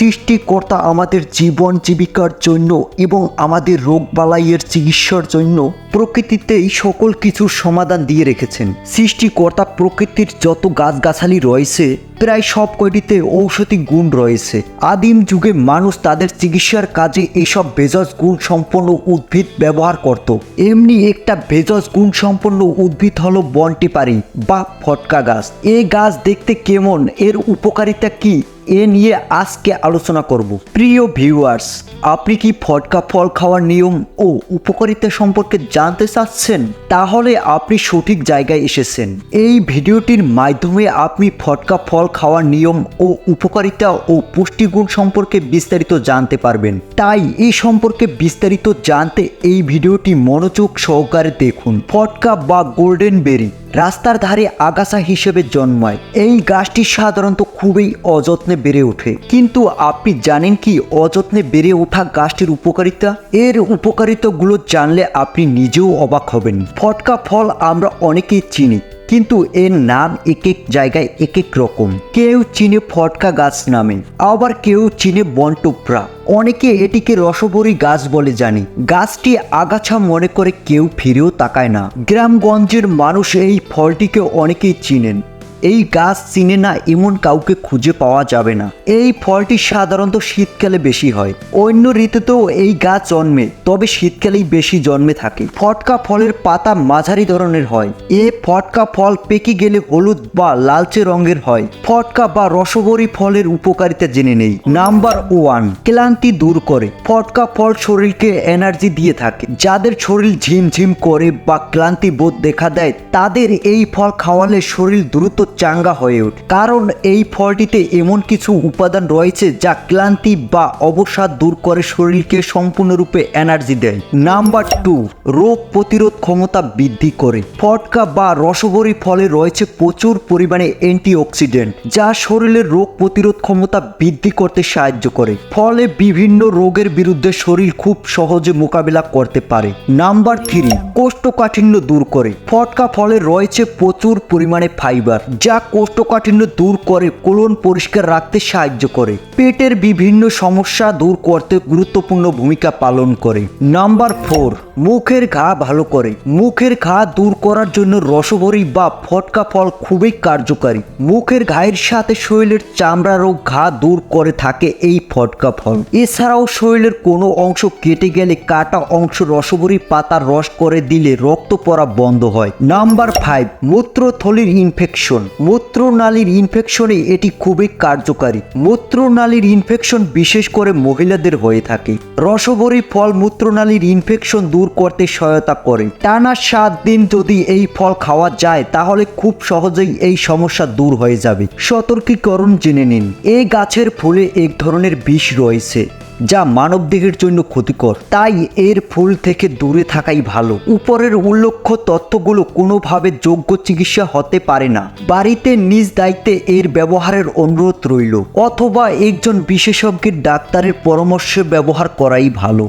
সৃষ্টিকর্তা আমাদের জীবন জীবিকার জন্য এবং আমাদের রোগবালাইয়ের চিকিৎসার জন্য প্রকৃতিতে এই সকল কিছুর সমাধান দিয়ে রেখেছেন। সৃষ্টিকর্তা প্রকৃতির যত গাছগাছালি রয়েছে, প্রায় সব কয়টিতে ঔষধি গুণ রয়েছে। আদিম যুগে মানুষ তাদের চিকিৎসার কাজে এসব বেজজ গুণ সম্পন্ন উদ্ভিদ ব্যবহার করত। এমনি একটা বেজজ গুণ সম্পন্ন উদ্ভিদ হলো বন্টিপারি বা ফটকা গাছ। এই গাছ দেখতে কেমন? এর উপকারিতা কি? এ নিয়ে আজকে আলোচনা করব। প্রিয় ভিউয়ার্স আপনি কি ফটকা ফল খাওয়ার নিয়ম ও উপকারিতা সম্পর্কে জানতে চাচ্ছেন? তাহলে আপনি সঠিক জায়গায় এসেছেন। এই ভিডিওটির মাধ্যমে আপনি ফটকা ফল খাওয়ার নিয়ম ও উপকারিতা ও পুষ্টিগুণ সম্পর্কে বিস্তারিত জানতে পারবেন। তাই এই সম্পর্কে বিস্তারিত জানতে এই ভিডিওটি মনোযোগ সহকারে দেখুন। ফটকা বা গোল্ডেন বেরি রাস্তার ধারে আগাছা হিসেবে জন্মায়। এই গাছটি সাধারণত খুবই অযত্নে বেড়ে ওঠে। কিন্তু আপনি জানেন কি অযত্নে বেড়ে ওঠা গাছটির উপকারিতা? এর উপকারিতাগুলো জানলে আপনি নিজেও অবাক হবেন। ফটকা ফল আমরা অনেকেই চিনি। কিন্তু এর নাম এক এক জায়গায় এক এক রকম। কেউ চিনে ফটকা গাছ নামে, আবার কেউ চিনে বনটুপরা। অনেকে এটিকে রসবরী গাছ বলে জানি। গাছটি আগাছা মনে করে কেউ ফিরেও তাকায় না। গ্রামগঞ্জের মানুষ এই ফলটিকে অনেকেই চিনেন। এই গাছ চিনে না এমন কাউকে খুঁজে পাওয়া যাবে না। এই ফলটি সাধারণত শীতকালে বেশি হয়। অন্য ঋতুতেও এই গাছ জন্মে, তবে শীতকালেই বেশি জন্মে থাকে। ফটকা ফলের পাতা মাঝারি ধরনের হয়। এ ফটকা ফল পেকে গেলে হলুদ বা লালচে রঙের হয়। ফটকা বা রসবরী ফলের উপকারিতা জেনে নেই। নাম্বার ওয়ান, ক্লান্তি দূর করে। ফটকা ফল শরীরকে এনার্জি দিয়ে থাকে। যাদের শরীর ঝিমঝিম করে বা ক্লান্তি বোধ দেখা দেয়, তাদের এই ফল খাওয়ালে শরীর দ্রুত চাঙ্গা হয়ে ওঠে। কারণ এই ফলটিতে এমন কিছু উপাদান রয়েছে যা ক্লান্তি বা অবসাদ দূর করে শরীরকে সম্পূর্ণরূপে এনার্জি দেয়। নাম্বার টু, রোগ প্রতিরোধ ক্ষমতা বৃদ্ধি করে। ফটকা বা রসবরী ফলে রয়েছে প্রচুর পরিমাণে অ্যান্টিঅক্সিডেন্ট, যা শরীরের রোগ প্রতিরোধ ক্ষমতা বৃদ্ধি করতে সাহায্য করে। ফলে বিভিন্ন রোগের বিরুদ্ধে শরীর খুব সহজে মোকাবিলা করতে পারে। নাম্বার থ্রি, কোষ্ঠকাঠিন্য দূর করে। ফটকা ফলে রয়েছে প্রচুর পরিমাণে ফাইবার যা কোষ্ঠকাঠিন্য দূর করে, কোলন পরিষ্কার রাখতে সাহায্য করে। পেটের বিভিন্ন সমস্যা দূর করতে গুরুত্বপূর্ণ ভূমিকা পালন করে। নাম্বার ফোর, মুখের ঘা ভালো করে। মুখের ঘা দূর করার জন্য রসভরি বা ফটকা ফল খুবই কার্যকারী। মুখের ঘায়ের সাথে শরীরের চামড়া রোগ ঘা দূর করে থাকে এই ফটকা ফল। এছাড়াও শরীরের কোনো অংশ কেটে গেলে কাটা অংশ রসভরি পাতার রস করে দিলে রক্ত পড়া বন্ধ হয়। নাম্বার ফাইভ, মূত্রথলির ইনফেকশন মূত্রনালীর ইনফেকশনে এটি খুবই কার্যকারী। মূত্রনালীর ইনফেকশন বিশেষ করে মহিলাদের হয়ে থাকে। রসবরী ফল মূত্রনালীর ইনফেকশন দূর করতে সহায়তা করে। টানা সাত দিন যদি এই ফল খাওয়া যায়, তাহলে খুব সহজেই এই সমস্যা দূর হয়ে যাবে। সতর্কীকরণ জেনে নিন। এই গাছের ফুলে এক ধরনের বিষ রয়েছে। যা মানবদেহের জন্য ক্ষতিকর। তাই এর ফুল থেকে দূরে থাকাই ভালো। উপরের উল্লেখ্য তথ্যগুলো কোনোভাবে যোগ্য চিকিৎসা হতে পারে না। বাড়িতে নিজ দায়িত্বে এর ব্যবহারের অনুরোধ রইল। অথবা একজন বিশেষজ্ঞের ডাক্তারের পরামর্শে ব্যবহার করাই ভালো।